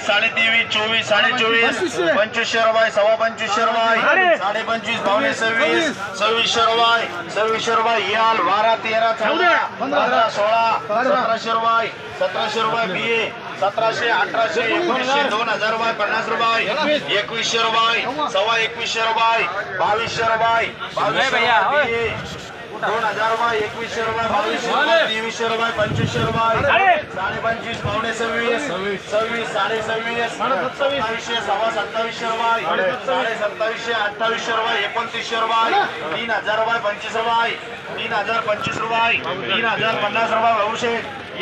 तेवीस साडे तेवीस चोवीस साडे चोवीस. पंचवीसशे रुपये सव्वा पंचवीसशे रुपये साडे पंचवीस पावणे सव्वीस. सव्वीसशे रुपये सव्वीसशे रुपये याल बारा तेरा चौदा पंधरा सोळा सतराशे रुपये सतराशे रुपये बिये सतराशे अठराशे एकोणीसशे दोन हजार रुपये पन्नास रुपये एकवीसशे रुपये सव्वा एकवीसशे रुपये बावीसशे रुपये बावीसशे बिये दोन हजार रुपये एकवीसशे रुपये बावीसशे रुपये तेवीसशे रुपये पंचवीसशे रुपये साडे पंचवीस पावणे सव्वीस सव्वीस. साडे सव्वीस सत्तावीसशे सव्वा सत्तावीसशे रुपये साडे सत्तावीसशे अठ्ठावीसशे रुपये एकोणतीसशे रुपये तीन हजार रुपये पंचवीस रुपये तीन हजार पंचवीस रुपये तीन हजार पन्नास रुपये भाऊशे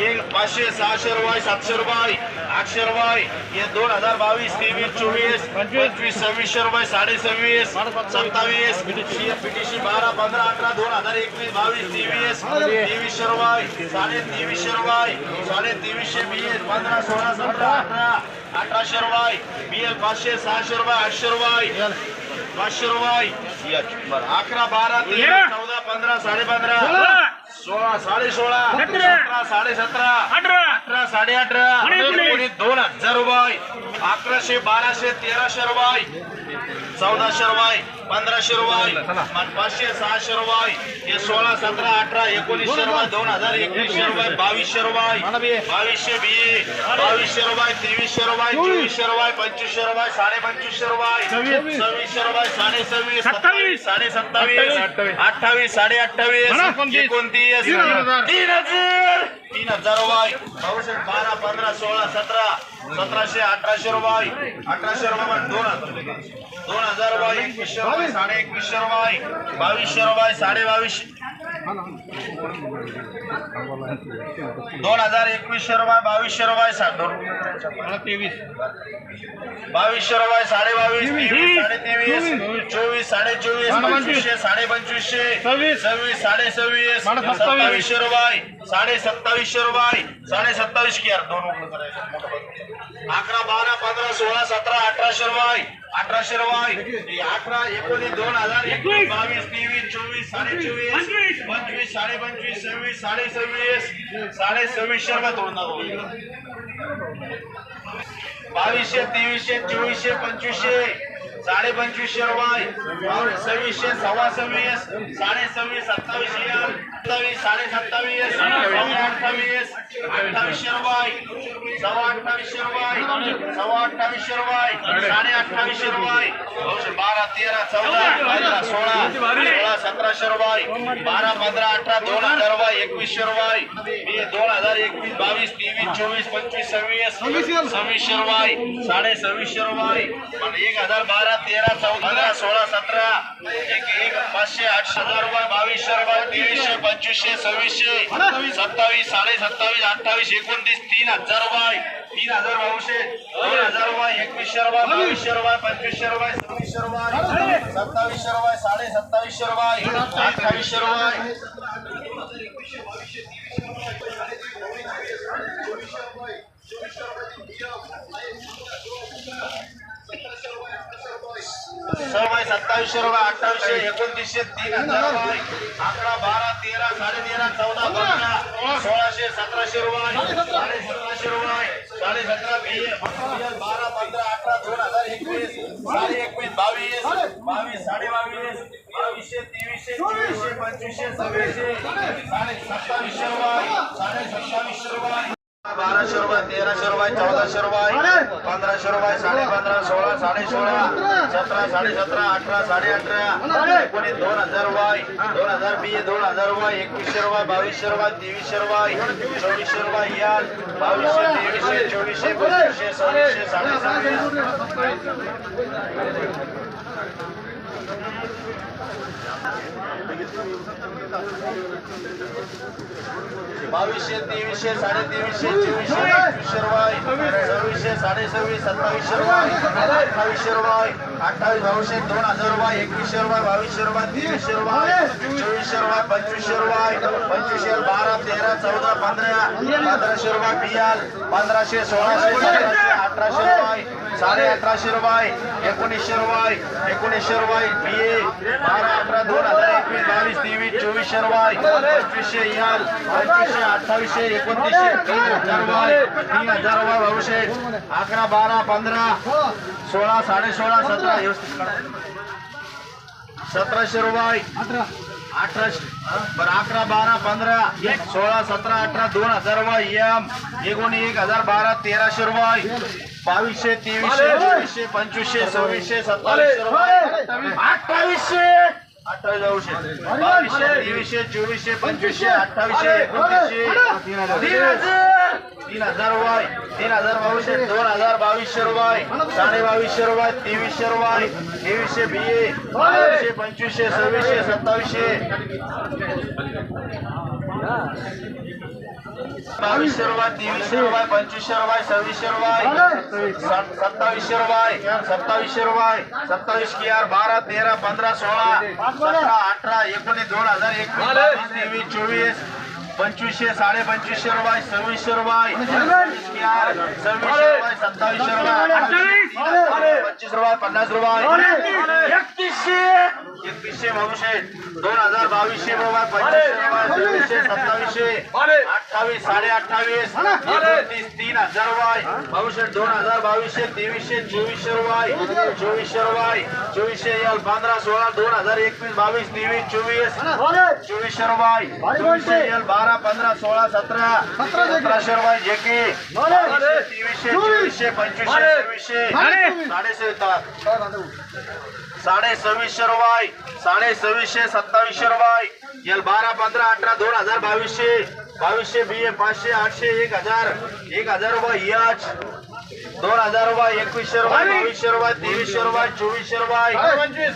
एक पाचशे सहाशे रुपये सातशे रुपये रुपये हे दोन हजार बावीस तेवीस चोवीस पंचवीस सव्वीसशे रुपये साडे सव्वीस सत्तावीस पीटीसी बारा पंधरा अठरा दोन हजार एकवीस बावीस तेवीस तेवीसशे रुपये साडे तेवीसशे रुपये साडे तेवीसशे वीस पंधरा सोळा सतरा अठरा अठराशे रुपये बीएल पाचशे सहाशे रुपये आठशे रुपये पाचशे रुपये अकरा बारा तेरा चौदा पंधरा साडे पंधरा सोळा साडे सोळा सतरा साडे सतरा अठरा साडे अठरा एकोणीस दोन हजार रुपये. अकराशे बाराशे तेराशे रुपये. चौदाशे रुपये पंधराशे रुपये. आणि पाचशे सहाशे रुपये. हे सोळा सतरा अठरा एकोणीसशे रुपये दोन हजार एकवीसशे रुपये बावीसशे रुपये. बावीसशे बी बावीसशे रुपये तेवीसशे रुपये चोवीसशे रुपये पंचवीसशे रुपये साडे पंचवीसशे रुपये. सव्वीसशे रुपये साडे सव्वीस सत्तावीस साडे सत्तावीस अठ्ठावीस साडे अठ्ठावीस एकोणतीस. तीन हजार. तीन हजार. रुपये. पाऊशे बारा पंधरा सोळा सतरा सतराशे अठराशे रुपये. अठराशे रुपये दोन हजार. दोन हजार रुपये एकवीसशे रुपये साडे एकवीसशे रुपये बावीसशे रुपये साडे बावीसशे दोन हजार एकवीसशे रुपये बावीसशे रुपये साठ तेवीस. बावीसशे रुपये साडे बावीस साडे तेवीस चोवीस. साडे चोवीस पंचवीसशे साडे पंचवीसशे सव्वीस. सव्वीस साडे सव्वीस सत्तावीसशे रुपये साडे सत्तावीसशे रुपये साडे सत्तावीस की यार दोन. अकरा बारा पंधरा सोळा सतरा अठराशे रुपये अठराशे रुपये अठरा एकोणीस दोन हजार एकवीस. बावीस तेवीस चोवीस साडे चोवीस पंचवीस साडे पंचवीस सव्वीस साडे सव्वीस साडे सव्वीसशे रुपये तोडणार बावीसशे तेवीसशे चोवीसशे पंचवीसशे. साडे पंचवीसशे रुपये सव्वीसशे सव्वा सव्वीस साडे सव्वीस सत्तावीसशे सत्तावीस साडे सत्तावीस सव्वा अठ्ठावीस अठ्ठावीसशे रुपये. सव्वा अठ्ठावीसशे रुपये सव्वा अठ्ठावीसशे रुपये साडे अठ्ठावीसशे रुपये. बारा तेरा चौदा पंधरा सोळा सतराशे रुपये बारा पंधरा अठरा दोन हजार रुपये एकवीसशे रुपये हे दोन हजार एकवीस बावीस तेवीस चोवीस पंचवीस सव्वीस सव्वीसशे रुपये साडे सव्वीसशे रुपये पण एक हजार बारा तेरा चौदा सोळा सतरा एक एक पाचशे आठशे हजार रुपये बावीसशे रुपये तेवीसशे पंचवीसशे सव्वीसशे सत्तावीस साडे सत्तावीस अठ्ठावीस एकोणतीस तीन हजार रुपये. तीन हजार बावीसशे दोन हजार रुपये एकवीसशे रुपये बावीसशे रुपये पंचवीसशे रुपये सव्वीसशे रुपये सत्तावीसशे रुपये साडे सत्तावीसशे रुपये अठ्ठावीसशे रुपये रुपये सत्तावीसशे रुपये अठ्ठावीसशे एकोणतीसशे तीन हजार रुपये अकरा बारा तेरा साडे तेरा चौदा पंधरा सोळाशे सतराशे रुपये साडे सतराशे रुपये. साडे सतरा वीस बारा पंधरा अठरा दोन हजार एकवीस साडे एकवीस बावीस बावीस साडे बावीस बावीसशे तेवीसशे चोवीसशे पंचवीसशे सव्वीसशे साडे सत्तावीसशे रुपये साडे सत्तावीसशे रुपये बाराशे रुपये तेराशे रुपये चौदाशे रुपये पंधराशे रुपये साडे पंधरा सोळा साडे सोळा सतरा साडे सतरा अठरा साडे अठरा एकोणीस दोन हजार रुपये दोन हजार बी दोन हजार रुपये एकवीसशे रुपये बावीसशे रुपये तेवीसशे रुपये चोवीसशे रुपये याल बावीसशे तेवीसशे चोवीसशे पंचवीसशे सव्वीसशे साडे सव्वीस बावीसशे तेवीसशे साडे तेवीसशे चोवीसशे पंचवीसशे रुपये. सव्वीसशे साडे सव्वीस सत्तावीसशे रुपये. अठ्ठावीसशे रुपये अठ्ठावीस बावीसशे दोन हजार रुपये. एकवीसशे रुपये बावीसशे रुपये तेवीसशे रुपये. चोवीसशे रुपये पंचवीसशे रुपये. पंचवीसशे बारा तेरा चौदा पंधरा पंधराशे रुपये बियाल पंधराशे सोळाशे सतराशे अठराशे रुपये. साडे अठराशे रुपये एकोणीसशे रुपये एकोणीसशे रुपये बी ए बारा अठरा दोन हजार एकवीस बावीस तेवीस चोवीसशे रुपये पंचवीसशे याल पंचवीसशे अठ्ठावीसशे एकोणतीसशे तीन हजार रुपये तीन हजार रुपये भविष्य अकरा बारा पंधरा सोळा साडे सोळा सतरा व्यवस्थित करा. सतराशे रुपये अठराशे बरं अकरा बारा पंधरा सोळा सतरा अठरा दोन हजार रुपये एम एकूण एक हजार बारा तेराशे रुपये बावीसशे तेवीसशे चोवीसशे पंचवीसशे सव्वीसशे सत्तावीसशे रुपये अठ्ठावीसशे. अठ्ठावीस बावीसशे बावीसशे तेवीसशे चोवीसशे पंचवीसशे अठ्ठावीसशे तीन हजार. तीन हजार रुपये तीन हजार बावीसशे दोन हजार बावीसशे रुपये साडे बावीसशे रुपये तेवीसशे रुपये तेवीसशे बी ए बावीसशे पंचवीसशे सव्वीसशे सत्तावीसशे. बावीसशे रुपये तेवीसशे रुपये पंचवीसशे रुपये सव्वीसशे रुपये सत्तावीसशे रुपये सत्तावीसशे रुपये सत्तावीस की आर बारा तेरा पंधरा सोळा सतरा अठरा एकोणीस दोन हजार एकवीस तेवीस चोवीस पंचवीसशे साडे पंचवीसशे रुपये सव्वीसशे रुपये. सव्वीसशे रुपये सत्तावीसशे रुपये. पच्चीस रुपये पन्नास रुपये. एकतीसशे. एकतीसशे बावीसशे दोन हजार बावीसशे रुपये पंचवीसशे रुपये सव्वीसशे सत्तावीसशे. अठ्ठावीस साडे अठ्ठावीस एकोणतीस तीन हजार रुपये बावीसशे दोन हजार बावीसशे तेवीसशे चोवीसशे रुपये चोवीसशे रुपये चोवीसशे यल पंधरा सोळा दोन हजार एकवीस बावीस तेवीस चोवीस. चोवीसशे रुपये चोवीसशे यल बारा पंधरा सोळा सतरा. सतराशे रुपये जे की तेवीसशे चोवीसशे पंचवीसशे सव्वीसशे. साडेशे साडे सव्वीसशे रुपये साडे सव्वीसशे सत्तावीसशे रुपये यल बारा पंधरा अठरा दोन हजार बावीसशे. बावीसशे बी ए पाचशे आठशे एक हजार. एक हजार रुपये याच दोन हजार रुपये एकवीसशे रुपये बावीसशे रुपये तेवीसशे रुपये चोवीसशे रुपये.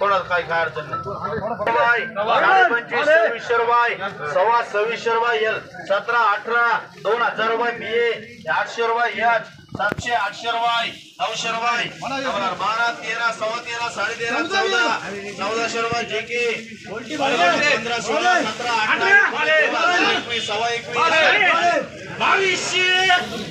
थोडं काही काय अडचण नाही. पंचवीस सव्वीसशे रुपये. सव्वा सव्वीसशे रुपये सतरा अठरा दोन हजार रुपये बी ए आठशे रुपये याच सातशे आठशे रुपये नऊशे रुपये. बारा तेरा सव्वा तेरा साडे तेरा चौदा. चौदाशे रुपये जे के पंधरा सोळा सतरा अठरा एकवीस सव्वा एकवीस. बावीसशे.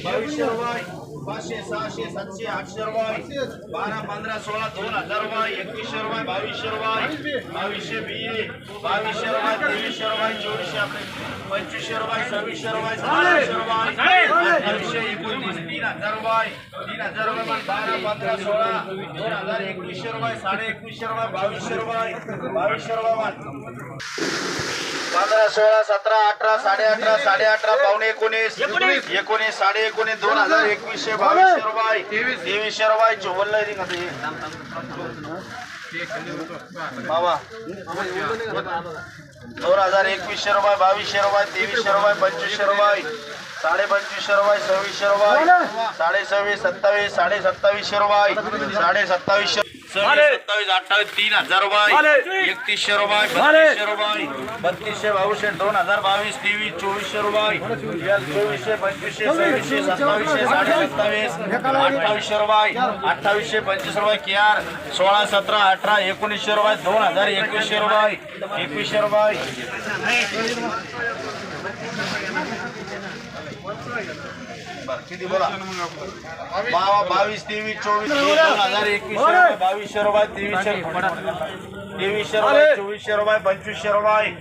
बावीसशे रुपये पाचशे सहाशे सातशे आठशे रुपये. बारा पंधरा सोळा दोन हजार रुपये एकवीसशे रुपये बावीसशे रुपये बावीसशे बीए बावीसशे रुपये तेवीसशे रुपये चोवीसशे आपले पंचवीसशे रुपये सव्वीसशे रुपये सहाशे रुपये अठ्ठावीसशे एकोणतीस तीन हजार रुपये तीन हजार रुपये बारा पंधरा सोळा दोन हजार एकवीसशे रुपये साडे एकवीसशे रुपये बावीसशे रुपये बावीसशे रुपये पंधरा सोळा सतरा अठरा साडे अठरा साडे अठरा पावणे एकोणीस एकोणीस. साडे एकोणीस दोन हजार एकवीसशे बावीसशे रुपये. तेवीसशे रुपये चोवन्न ते? बाबा. दोन हजार एकवीसशे रुपये बावीसशे रुपये तेवीसशे रुपये पंचवीसशे रुपये साडे पंचवीसशे रुपये सव्वीसशे रुपये साडे सव्वीस सत्तावीस साडे सत्तावीसशे रुपये साडे सत्तावीसशे सत्तावीस अठ्ठावीस तीन हजार रुपये. एकतीसशे रुपये बत्तीसशे रुपये. बत्तीसशे बावीसशे दोन हजार बावीस तेवीस चोवीसशे रुपये. चोवीसशे पंचवीसशे सव्वीसशे सत्तावीसशे साडे सत्तावीस अठ्ठावीसशे रुपये. अठ्ठावीसशे पंचवीस रुपये केआर सोळा सतरा अठरा एकोणीसशे रुपये दोन हजार एकवीसशे रुपये. एकवीसशे रुपये. किती बोला? बावा बावीस तेवीस चोवीस दोन हजार एकवीसशे रुपये बावीसशे रुपये तेवीसशे तेवीसशे रुपये चोवीसशे रुपये पंचवीसशे रुपये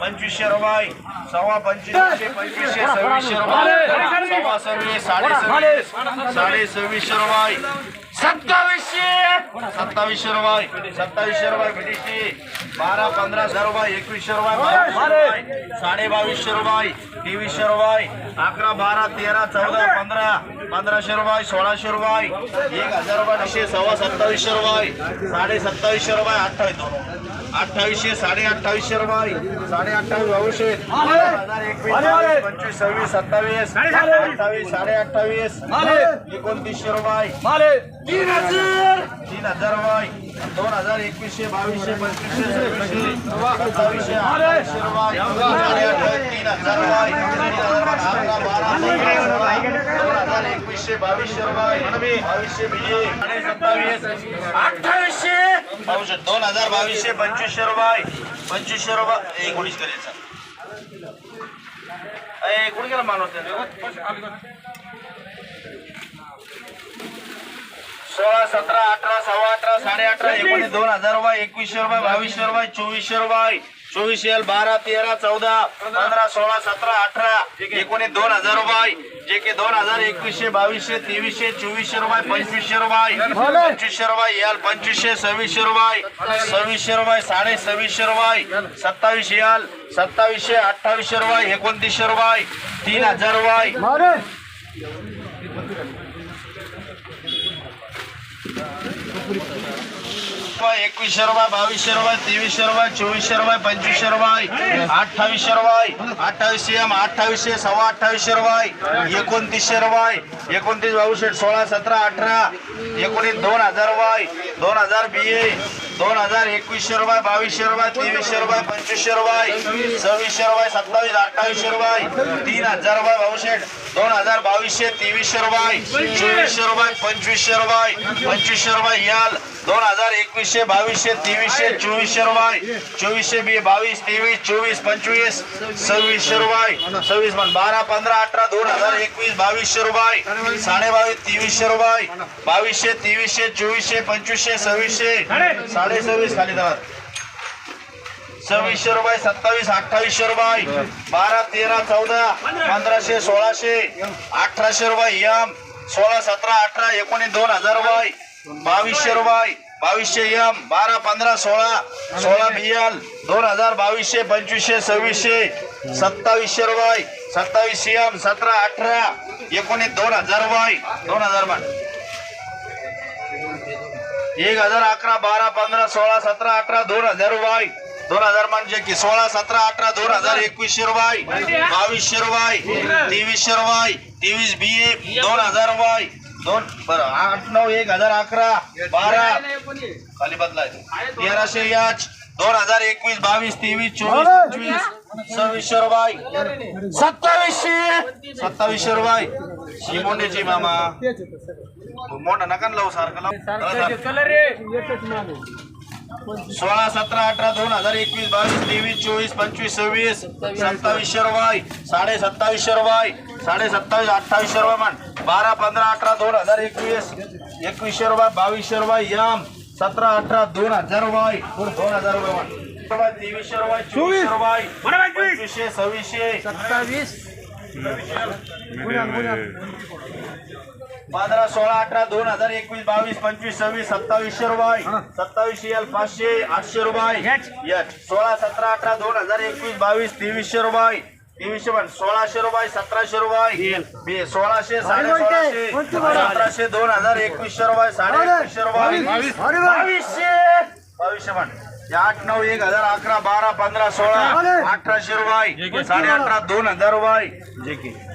पंचवीसशे रुपये सव्वा पंचवीसशे पंचवीसशे सव्वीसशे रुपये सव्वा सव्वीस साडे सव्वीस साडे सव्वीसशे रुपये सत्तावीसशे सत्तावीसशे रुपये. सत्तावीसशे रुपये भेटीचे बारा पंधरा हजार रुपये एकवीसशे रुपये साडे बावीसशे रुपये. तेवीसशे रुपये. अकरा बारा तेरा चौदा पंधरा पंधराशे रुपये सोळाशे रुपये. एक हजार रुपये नऊशे सव्वा सत्तावीसशे रुपये. साडे सत्तावीसशे रुपये अठ्ठावीस अठ्ठावीसशे साडे अठ्ठावीसशे रुपये साडे अठ्ठावीस बावीसशे हजार एकवीस पंचवीस सव्वीस सत्तावीस अठ्ठावीस साडे अठ्ठावीस एकोणतीसशे रुपये तीन हजार तीन हजार रुपये दोन हजार एकवीसशे बावीसशे पंचवीसशे सत्तावीसशे अठ्ठावीसशे रुपये साडे अठ्ठावीस तीन हजार दोन हजार एकवीसशे बावीसशे रुपये बावीसशे साडे सत्तावीस अठ्ठावीसशे दोन हजार बावीसशे पंचवीसशे रुपये. पंचवीसशे रुपये. एकोणीस करायचा एकूण कुठे गेला मानवते सोळा सतरा अठरा सव्वा अठरा साडे अठरा एकोणीस. दोन हजार रुपये एकवीसशे रुपये बावीसशे रुपये चोवीसशे रुपये. चोवीस एल बारा तेरा चौदा पंधरा सोळा सतरा अठरा एकोणीस दोन हजार रुपये जे के दोन हजार एकवीसशे बावीसशे तेवीसशे चोवीसशे रुपये पंचवीसशे रुपये पंचवीसशे रुपये एल पंचवीसशे सव्वीसशे रुपये सव्वीसशे रुपये साडे सव्वीसशे रुपये सत्तावीसशे एल सत्तावीसशे अठ्ठावीसशे रुपये एकोणतीसशे रुपये तीन हजार रुपये. रुपये एकवीसशे रुपये बावीसशे रुपये तेवीसशे रुपये चोवीसशे रुपये पंचवीसशे रुपये अठ्ठावीसशे रुपये अठ्ठावीसशे एम अठ्ठावीसशे सव्वा अठ्ठावीसशे रुपये एकोणतीसशे रुपये एकोणतीस बावीसशे सोळा सतरा अठरा एकोणीस दोन हजार रुपये दोन हजार बी ए दोन हजार एकवीसशे रुपये बावीसशे रुपये तेवीसशे रुपये पंचवीसशे रुपये सव्वीसशे रुपये सत्तावीस अठ्ठावीसशे रुपये तीन हजार रुपये बावीसशे दोन हजार बावीसशे तेवीसशे रुपये चोवीसशे रुपये पंचवीसशे रुपये पंचवीसशे रुपये याल दोन हजार एकवीसशे बावीसशे तेवीसशे चोवीसशे रुपये. चोवीसशे बी बावीस तेवीस चोवीस पंचवीस सव्वीसशे रुपये. सव्वीस पण बारा पंधरा अठरा दोन हजार एकवीस बावीसशे रुपये. साडे बावीस तेवीसशे रुपये. बावीसशे तेवीसशे चोवीसशे पंचवीसशे सव्वीसशे. साडे सव्वीस खाली दर सव्वीसशे रुपये सत्तावीस अठ्ठावीसशे रुपये. बारा तेरा चौदा पंधराशे सोळाशे अठराशे रुपये. एम सोळा सतरा अठरा एकोणीस दोन हजार रुपये. बावीसशे रुपये बावीसशे एम बारा पंधरा सोळा सोळा बी एल दोन हजार बावीसशे पंचवीसशे सव्वीसशे सत्तावीसशे रुपये सत्तावीस एम सतरा अठरा एकोणीस दोन हजार रुपये दोन हजार पण एक हजार अकरा बारा पंधरा सोळा सतरा अठरा दोन हजार रुपये. दोन हजार म्हणजे की सोळा सतरा अठरा दोन हजार एकवीसशे रुपये. बावीसशे रुपये तेवीसशे रुपये तेवीस बी ए दोन हजार रुपये. दोन बरं आठ नऊ एक हजार अकरा बारा. खाली बदलायचं. तेराशे याच दोन हजार एकवीस बावीस तेवीस चोवीस पंचवीस सव्वीसशे रुपये सत्तावीसशे. सत्तावीसशे रुपये. शिमोंडेची मामा. मोठा नका ना लावू सारखं लावू. सोळा सतरा अठरा दोन हजार एकवीस बावीस तेवीस चोवीस पंचवीस सव्वीस सत्तावीसशे रुपये साडे सत्तावीसशे रुपये साडे सत्तावीस अठ्ठावीसशे रुपये मान बारा पंधरा अठरा दोन हजार एकवीस एकवीसशे रुपये बावीसशे रुपये यम सतरा अठरा दोन हजार रुपये दोन हजार रुपये मान रुपये तेवीसशे रुपये चोवीस. रुपये पंचवीसशे सव्वीसशे. सत्तावीस. पंधरा सोळा अठरा दोन हजार एकवीस बावीस पंचवीस सव्वीस सत्तावीसशे रुपये सत्तावीसशे एल पाचशे आठशे रुपये. यच सोळा सतरा अठरा दोन हजार एकवीस बावीस तेवीसशे रुपये. तेवीसशे पण सोळाशे रुपये सतराशे रुपये. सोळाशे साडे सोळाशे सतराशे दोन हजार एकवीसशे रुपये साडे एकवीसशे रुपये. बावीसशे. बावीसशे पण. आठ नऊ एक हजार अकरा बारा पंधरा सोळा अठराशे रुपये. साडे अठरा दोन हजार रुपये. जे की.